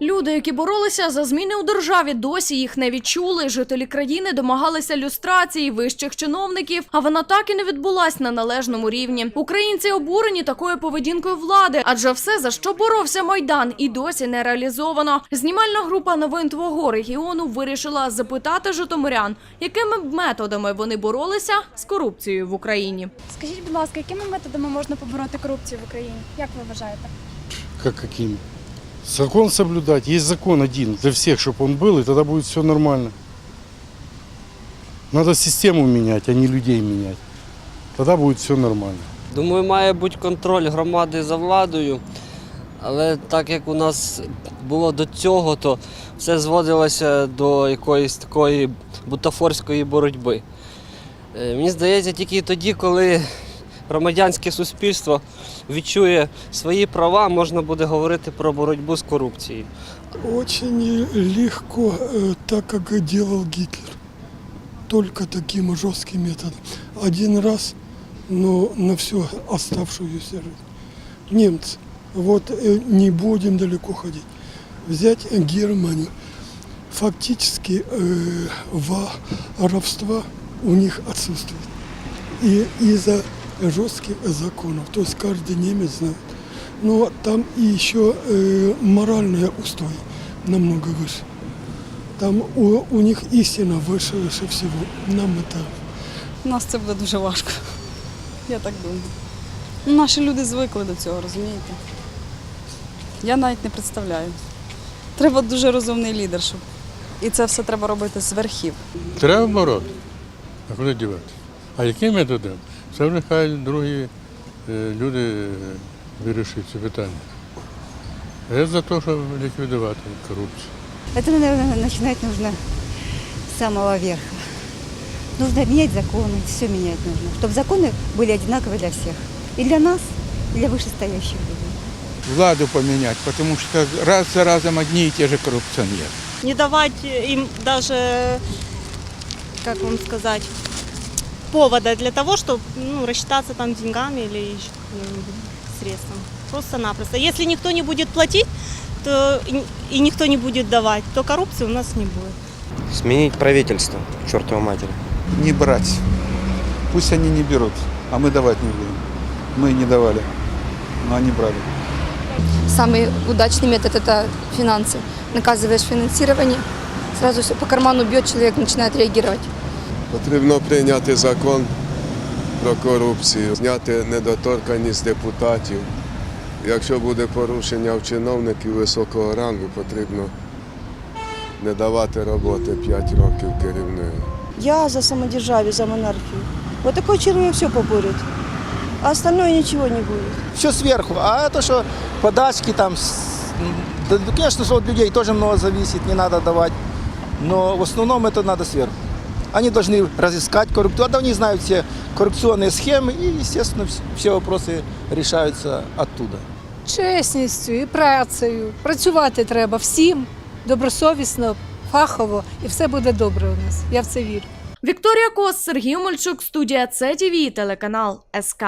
Люди, які боролися за зміни у державі, досі їх не відчули. Жителі країни домагалися люстрації вищих чиновників, а вона так і не відбулась на належному рівні. Українці обурені такою поведінкою влади, адже все, за що боровся майдан, і досі не реалізовано. Знімальна група новин твого регіону вирішила запитати житомирян, якими б методами вони боролися з корупцією в Україні. Скажіть, будь ласка, якими методами можна побороти корупцію в Україні? Як ви вважаєте? Как каким? Закон соблюдать. Есть закон один для всех, чтобы он был, и тогда будет все нормально. Надо систему менять, а не людей менять. Тогда будет все нормально. Думаю, має бути контроль громади за владою, але так як у нас було до цього, то все зводилося до якоїсь такої бутафорської боротьби. Е, Мені здається, тільки тоді, коли громадянське суспільство відчує свої права, можна буде говорити про боротьбу з корупцією. Очень легко, э, так как делал Гитлер. Только таким жестким методом. Один раз, но на всю оставшуюся жизнь. Немцы, вот э, не будем далеко ходить. Взять Германию. Фактически э, воровства у них отсутствует. И из-за жестких законов. То есть каждый немец знает. Но там и еще э, моральные устои намного выше. Там у, у них истина выше, выше всего. Нам это У нас це буде дуже важко. Я так думаю. Ну, Наші люди звикли до цього, розумієте? Я навіть не представляю. Треба дуже розумний лідер, щоб. І це все треба робити з верхів. Треба бороти. А куди дівати? А яким методом? Це вже хай другі е, люди е, вирішують це питання. А Я за те, щоб ліквідувати корупцію. Это, наверное, начинать нужно с самого верха. Нужно менять законы, все менять нужно, чтобы законы были одинаковые для всех. И для нас, и для вышестоящих людей. владу поменять, потому что раз за разом одни и те же коррупционеры. не давать им даже, как вам сказать, повода для того, чтобы ну, рассчитаться там деньгами или еще каким-нибудь средством. Просто-напросто. Если никто не будет платить, то и- никто не будет давать, то коррупции у нас не будет. Сменить правительство, к чертовой матери. Не брать. Пусть они не берут, а мы давать не будем. Мы не давали, но они брали. Самый удачный метод – это финансы. Наказываешь финансирование, сразу все по карману бьет, человек начинает реагировать. Потрібно прийняти закон про корупцію, зняти недоторканність депутатів. Якщо буде порушення в чиновників високого рангу, потрібно не давати роботи 5 років керівника. Я за самодержавие, за монархию. Вот такой человек все поборет, а остальное ничего не будет. Все сверху. А это что, подачки там, да, конечно, что от людей тоже много зависит, не надо давать. Но в основном это надо сверху Они должны разыскать коррупцию. А они знают все коррупционные схемы, и, естественно, вс- все вопросы решаются оттуда. Чесністю і працею. Працювати треба всім добросовісно, фахово, і все буде добре у нас. Я в це вірю. Вікторія Кос, Сергій Мальчук, студія ЦТВ, телеканал СК.